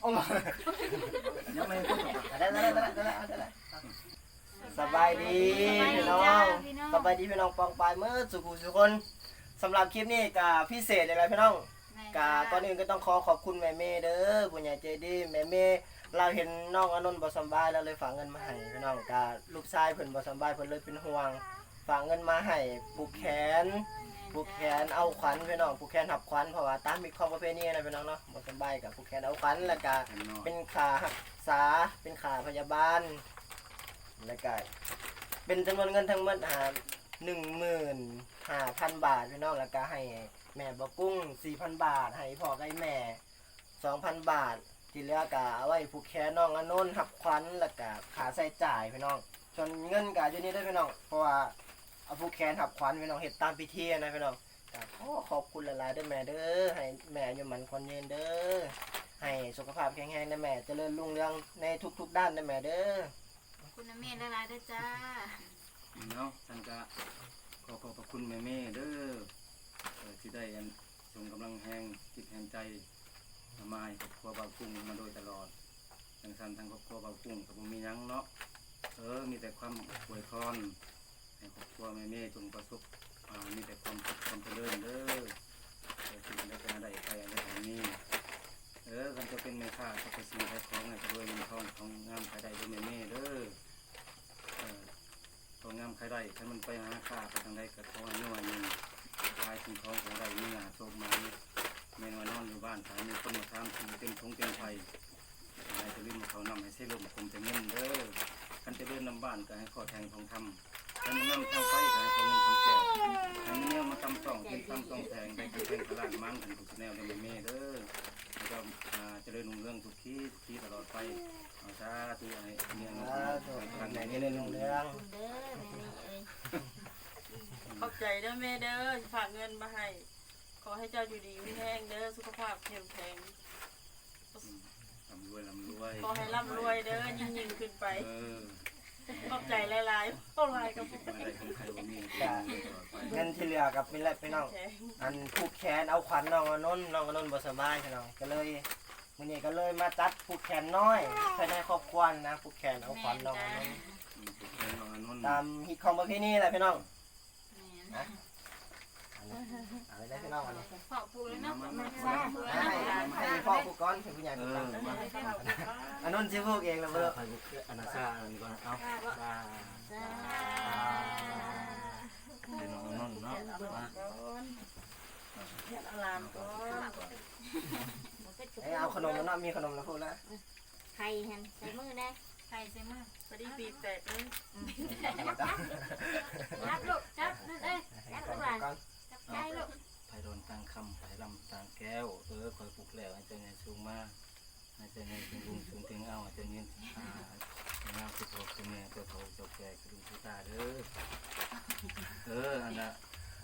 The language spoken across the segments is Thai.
โอ้มายังไม่พูดได้ได้ได้ได้ได้ได้สบายดีพี่น้องสบายดีพี่น้องปองปายเมื่อสุขุสุคนสำหรับคลิปนี้กับพิเศษอะไรพี่น้องกาก่อนอื่นก็ต้องขอขอบคุณแม่เมย์เด้อผู้ใหญ่ใจดีแม่เมย์เราเห็นน้องอนนท์บ่สำบายเราเลยฝากเงินมาให้พี่น้องกาลูกชายเพิ่นบ่สำบายเพิ่นเลยเป็นห่วง ฝากเงินมาให้ปลูกแขน ปลูกแขนเอาขวัญพี่น้องปลูกแขนหับขวัญเพราะว่าตามมีข้อประเพณีนะพี่น้องเนาะบ่สบายกับปลูกแขนเอาขวัญแล้วก็เป็นค่ารักษาเป็นค่าพยาบาลแล้วก็เป็นจำนวนเงินทั้งหมดอ่าหนึ่งหมื่นห้าพันบาทพี่น้องแล้วก็ให้แม่บะกุ้งสี่พันบาท ให้พ่อไกับแม่สองพันบาท ที่เหลือก็เอาไว้ผูกแขนน้องอนนท์หับขวัญแล้วก็ค่าใช้จ่ายพี่น้องส่วนเงินก็อยู่นี่ได้พี่น้องเพราะว่า เอาผูกแขนหับขวัญพี่น้องเฮ็ดตามพิธีนะพี่น้องก็ขอขอบคุณหลายๆเด้อแม่เด้อให้แม่อยู่มันคนยืนเด้อให้สุขภาพแข็งแรงนะแม่เจริญรุ่งเรืองในทุก ๆ ด้านนะแม่เด้อคุณน้ำเมฆละลายด้วยจ้าเนาะท่านก็ขอขอบพระคุณแม่แม่ๆเด้อเอ่อที่ได้อันส่งกำลังแหงจิตแหงใจมาให้ครอบครัวเบากุ้งมาโดยตลอดทางสันทางครอบครัวเบากุ้งกับผมมีหยังเนาะเออมีแต่ความอวยพร ให้ครอบครัวแม่แม่จงประสบอ่ามีแต่ความสุขความเจริญเด้อเออสิ่งใดก็ได้ไปอันใดอันนี้เออกันจะเป็นแม่ค้าก็ไปซื้อขายของให้รวยเงินทองของงามขายได้ด้วยแม่แม่เด้อเออตัวงามใครได้ถ้ามันไปหาค่าไปทางใดก็ขอให้นัวหนึ่งขายสิ่งของของใดมีหาโชคมาแม่นอนนอนอยู่บ้านขายมีคนมาทำทีเต็มทงเต็มไฟให้จะลืมเขานำให้เส้ลมคมจะเงินเด้อกันจะเดินนำบ้านก็ให้ขอแทงทองคำ คือเป็นตลาดมันกันทุกแนวในเมเด้อแล้วก็อ่าเจะเดินรุ่งเรืองทุกที่ที่ตลอดไปเอาซาตัวให้เนียงสาธุให้แม่เจริญรุ่งเรืองเด้อแม่นี่เอ้ยขอบใจเด้อแม่เด้อฝากเงินมาให้ ขอให้เจ้าอยู่ดีไม่แห้งเด้อสุขภาพเข้มแข็ง ลำรวยลำรวยขอให้ร่ำรวยเด้อยิ่งยิ่งขึ้นไป เออ ขอบใจหลายๆเท่าไรกับพวกมาได้ของใครบ่มีตลอดไปเงินที่เหลือกับเป็นไรพี่น้อง อันผูกแขนเอาขวัญน้องอนนท์น้องอนนท์บ่สบายพี่น้องก็เลยมื้อนี้ก็เลยมาจัดผูกแขนน้อยภายในครอบครัวนะผูกแขนเอาขวัญน้องอนนท์แน่นอนนุ่นตามฮิตของประเพณีแหละพี่น้องนะ เอาไปได้พี่น้องอันนี้พ่อปูเลยเนะมามามาปูให้แล้วให้พ่อผูกก้อนถึงผู้ใหญ่เอผูกอก้อนอันนั้นสิผูกเองแล้วเบ้อไปบุกอนซาอันนี้ก่อนเอาซาเดี๋ยวน้องนุ่นเนาะมาเฮ็ดอารามก่อนเอาขนมแล้วเนาะมีขนมแล้วพูดแล้วไข่หันใส่มือได้ไข่ใส่มือพอดีปีแตกเลย จับลูกจับลูกเอ้ย ให้ก่อนก่อน จับใจลูก ไผ่โดนตังคำไผ่ลำตังแก้ว เออคอยปลุกแล้วให้เจ้าเงินสูงมาให้เจ้าเงินสูงลุงสูงถึงเอาให้เจ้าเงินอ่าเงาคือพ่อคือแม่เจ้าโตเจ้าแก่คือลุงคือตาเด้อ เออ อันน่ะ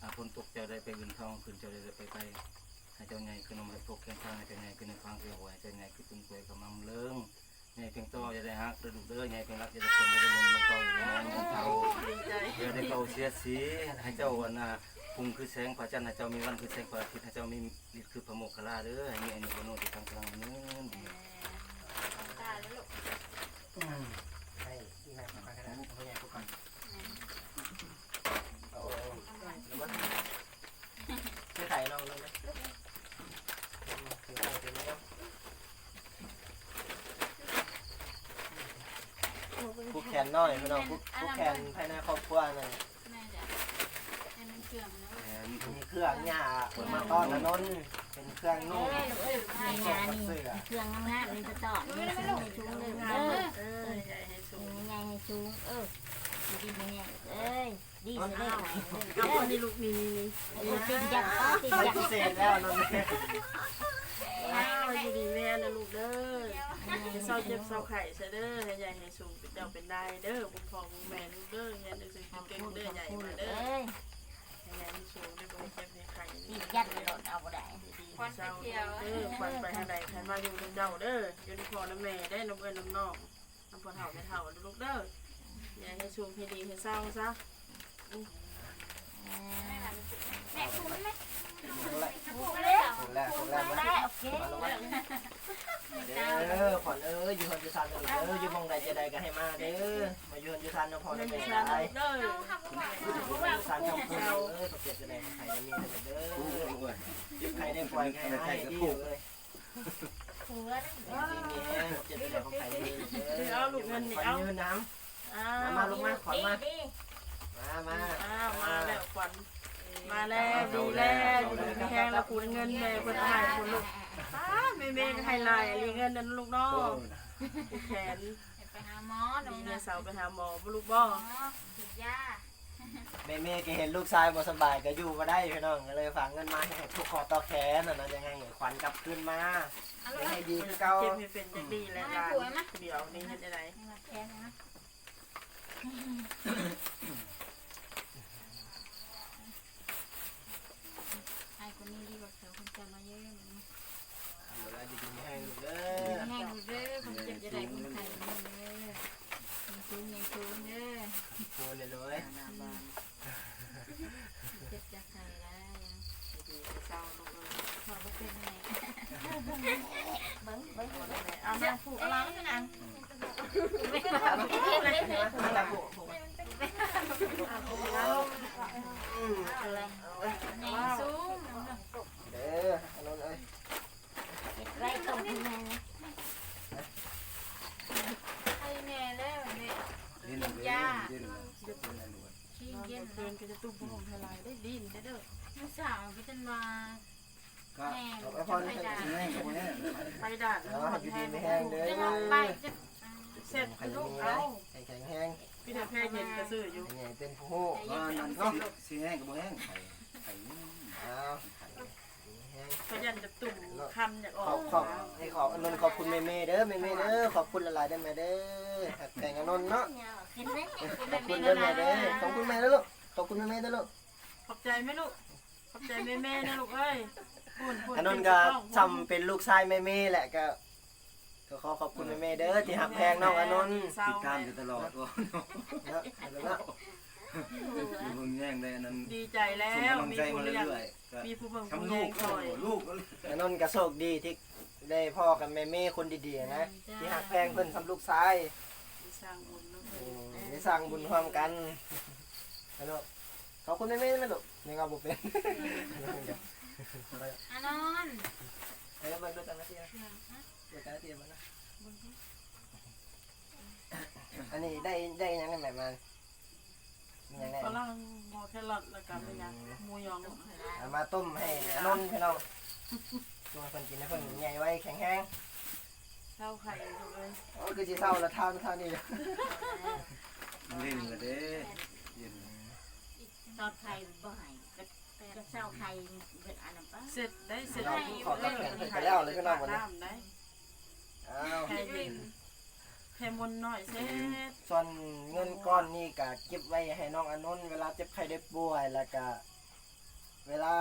อาคนตกเจ้าได้ ไปเงินทองคืนเจ้าได้ไปไปให้เจ้าไงคือนมให้พวกแข้งข้างให้เจ้าไงคือในฟังเสียหวยให้เจ้าไงคือตึงกวยกับมัมเลิงไงเพียงต่อจะได้ฮักระดูกเด้อไงเพียงรักจะได้คนจะได้มนมันโตอยู่ในนั้นของเขาจเดี๋ยวได้เกาเสียสีให้เจ้าวันน่ะพุงคือแสงพระจันทร์ให้เจ้ามีวันคือแสงพระอาทิตย์ให้เจ้ามีฤทธิ์คือพระโมคคัลลาเด้อให้มีอันนี้โนติทางกลางนู้น ตาแล้วลูก ให้ที่แม่ผูกก้อนก็ได้ผู้ใหญ่ผูกก้อนโอ้คือไข่น้องเลยนะคือไข่เป็นเนี้ย ผูกแขนน้อยพี่น้องผูกผูกแขนภายในครอบครัวนั่นแม่จ้ะให้มันเชื่อมนะแขนมีเครื่องหญ้ามาต้อนนะนนเป็นเครื่องนุ่งเอ้ยเอ้ยไข่ส่งยากับนี่เสื้อเครื่องงามๆนี่จะต่อนี่ซื้อในชุงเลยเออเออใหญ่ให้สูงยังไงให้ชุงเออดีดีไงเอ้ยดีเลยไข่เอาคนนี้ลูกนี่นี่เออติดยักษ์ก็ติดไม่ยักพิษ์เศษแล้วนนอ้าว อยู่ดีแม่นะลูกเด้อจะเศร้าเจ็บเศร้าไข่ใช่เด้อให้ใหญ่ให้สูงเป็นเจ้าเป็นได้เด้อบุญพ่อบุญแม่ลูกเด้อเงี้ยนึกถึงขอบเก่งคุณเด้อขอบใหญ่คุณมาเด้อเอ้ยให้ใหญ่ให้สูงได้บ่เจ็บให้ไข่ติดยักษ์หลดเอาบ่ได้ดีเศร้าเด้อควันไปทางใดใครมาอยู่เจ้าเด้ออยู่ที่พ่อน้ำแม่ได้น้ำเอิญน้ำน้องน้ำพ่อเฒ่าแม่เฒ่าลูกเด้อใหญ่ให้สูงให้ดีให้เศร้าซะแม่คุณไหม ถูกแล้วถูกแล้วถูกแล้วถูกแล้วถูกมาแล้วโอเคมาลงมาใจเด้อขวัญเอ้ยอยู่เฮือนอยู่ซานเด้อออยู่มองใดจะใดก็ให้มาเด้อมาอยู่เฮือนอยู่ซานเนาะพ่อเงิแม่นได้ชาได้เออยู่ซานช่องคุณเอ้ยก็เจ็บจะได้ของใครได้มีเด้ออ้ยยึดใครได้ปล่อยใครให้ดีเลยหัวนั่นดีแห้งเจ็บจะไของใครได้มีเออาลูกเงินนี่เอานน้ำมาลูกมาขวัญมามามามาแล้วขวัญ มาแล้วดีแล้วอยู่ดีแห้งแล้วคูณเงินแม่เพิ่นให้คุณลูกอ้าแม่แม่ก็ให้ลายลีเงินนั่นลูกน้องแขนไปหาหมอหนูดีนะแม่สาวไปหาหมอบ่ลูกบ่หมอฉีดยาแม่แม่ก็เห็นลูกชายบ่สบายก็อยู่มาได้พี่น้องก็เลยฝากเงินมาให้ทุกขอต่อแขนน่ะนะยังไงขวัญกลับคืนมาเอาลูกให้ดีคือเก่าเจ็บให้เป็นจักดีแล้วลานเดี๋ยวนี่เฮ็ดได้ไดให้มาแทนนะไอ้คนนี้ดีกว่าเขา คนจะมาเยอะเวลาดีๆให้ลูกเด้ดีอแห้งเด้อคนเจ็บจะได้คนไข้เด้อยังซูนยังซูนเด้อพูดเลยเลยเจ็บจะไข้แล้วดีเศร้าลูกเอ้ยขอบ่เป็นไงเบิ้งเบิ้งเอาแม่ผูกเอาล้างให้นางมาตาผูกผูกอะไรในซูม เด้ออันนั้นเอ้ย ไรตรงที่แม่ไอ้แม่แล้วเนี่ย เล่นเลยเล่นเล่นเยเล่นเลย ขี้เย็นคืนก็จะตุ้มผมทลายได้ดีได้เด้อเมื่อสาวก็จะมาก็แม่เอาไปพอนี่ไปด่าแห้งกับแห้งไปดานเอาให้อยู่ดีไม่แห้งเด้อจะลองไปจะเสร็จลูกเอาไข่แข็งแห้งพี่เด็กแพ้เย็นกระซื้ออยู่ไงเป็นผู้ว่านั่นเนาะสีแห้งกับแห้งไข่ไข่อ้า พยันจะตุ่มคันอยากอขออกบขอบให้ขอบอนนท์ขอบคุณแม่เมย์เด้อแม่เมย์เด้อขอบคุณหลายๆเด้อแม่เด้อหักแต่งอนนท์เนาะเห็นไหมขอบคุณเด้อแม่เด้อขอบคุณแม่เด้อลูกขอบคุณแม่เมย์เด้อลูกขอบใจไหมลูกขอบใจแม่แม่นะลูกเอ้ยพูนพูนอนนท์ก็ทำเป็นลูกชายแม่เมย์แหละก็ก็ขอขอบคุณแม่เมย์เด้อที่หักแพงน้องอนนท์เศร้าติดตามอยู่ตลอดว่าเนาะแล้วก็ อยู่เพิ่งแย่งได้นั้นดีใจแล้ส่งว กำลังมีใจผู้มาเลี้ยงเรื่อยๆมีผู้เบิ่งผู้ทำเลี้ลูยกงคอยลูกอนนท์ก็โชคดีที่ได้พ่อกับแม่เมย์คนดีๆนะที่หักแพงเพิ่นทำลูกชายสร้างบุญลูกอืมได้สร้างบุญร่วมกันนะลูกขอบคุณแม่เมย์นะลูกนี่ก็บ่เป็นอานอนให้เรามาดูกันนะทีนะดูกันนะทีมันนะอันนี้ได้ได้ยังไงแบบมัน มียังไงกำลังหมอแครอทแล้วก็เป็นยังหมูยองเอามาต้มให้อนนท์พี่น้องตัวคนกินให้เพิ่นใหญ่ไว้แข็งแรงเศร้าไข่ลูกเอ้ยโอ้คือสิเศร้าละเท่าเท่านี้เลยเล่นเลยเด้เย็นตอนไข่บ่อยก็เศร้าไข่เป็นอันนั้นปะเสร็จได้เสร็จเราได้ขอตัดแขนเพิ่นไปแล้วเลยพี่น้องวันนี้น้ำได้อ้าวแค่เย็น แค่มนหน่อยเสร็จส่วนเงินก้อนนี้ก็เก็บไว้ให้น้องอนนท์เวลาเจ็บไข้ได้ป่วยแล้วก็เวลา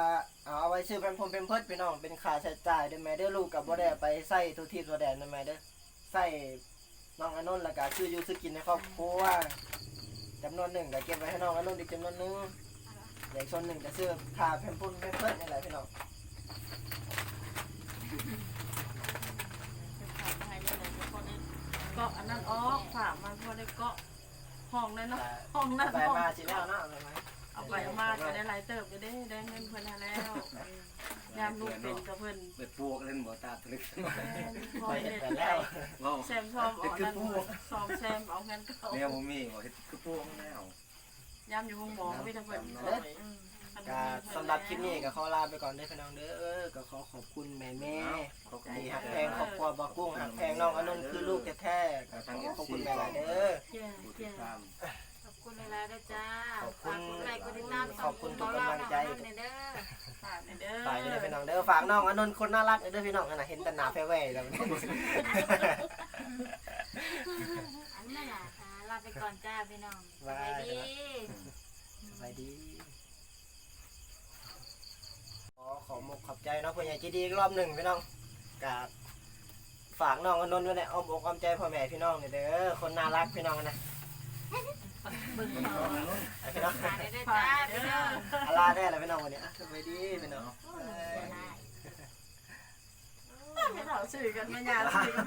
เอาไว้ซื้อเป็นพรมเป็นเพิดพี่น้องเป็นค่าใช้จ่ายด้อแม่เด้อลูกกับบ่ได้ไปใส่ทุกที่ตัวแดนด้อแม่เด้อใส่น้องอนนท์แล้วก็ซื้ออยู่ซื้อกินในครอบครัวจำนวนหนึ่งก็เก็บไว้ให้น้องอนนท์อีกจำนวนหนึงอีกส่วนหนึ่งก็ซื้อค่าเป็นพรมเป็นเพิดนี่แหละพี่น้อง เกาะอันนั้นออก ฝากมาพอได้เกาะห้องนั้นเนาะห้องนั้นไปห้องมาสิแล้วเนาะไปมาเอาไปเอามาก็ได้หลายเติบก็ได้ได้เงินเพิ่นหาแล้วยามลูกเป็นกับเพิ่นเปิดปวกเล่นบ่ตาตลึกพอไปเฮ็ดไปได้แล้วว้าวแซมซอมออกนั่นซอมแซมเอาเงินเก่าแมวบ่มีบ่เฮ็ดคือปวกแล้วยามอยู่ห้องหมอพี่ทำเพิ่นซอย ก็สำหรับคลิปนี้ก็ขอลาไปก่อนเด้อพี่น้องเด้อก็ขอขอบคุณแม่แม่ขอบคุณที่หักแพงครอบครัวบ่กุ้งหักแพงน้องอนนท์คือลูกแท้ๆก็ขอขอบคุณแม่หลายเด้อเจ้าผู้ติดเจ้าตามขอบคุณเวลาด้วยจ้าขอบคุณฝากกดไลค์กดติดตามขอบคุณทุกกำลังใจเด้อฝากเด้อฝากอยู่เด้อพี่น้องเด้อฝากน้องอนนท์คนน่ารักเด้อพี่น้องอันน่ะเห็นแต่หน้าแพ้แหว่แล้วนี่อันนี้ล่ะค่ะลาไปก่อนจ้าพี่น้องสวัสดีสบายดี ขอขอมกขอบใจเนาะพ่อใหญ่ใจดีอีกรอบหนึ่งพี่น้องกับฝากน้องอนนท์ไว้ในอ้อมอกอ้อมใจพ่อแม่พี่น้องนี่เด้อคนน่ารักพี่น้องนะเบิ่งคนต่อก่อนนั้นไอ้พี่น้องฝากได้ด้วยฝาจ้ากเด้พี่น้องออาลาได้แล้วพี่น้องวันนี้อะสบายดีพี่น้องบ๊ายบายไม่เท่าสื่อกันไม่ยาสื่อกัน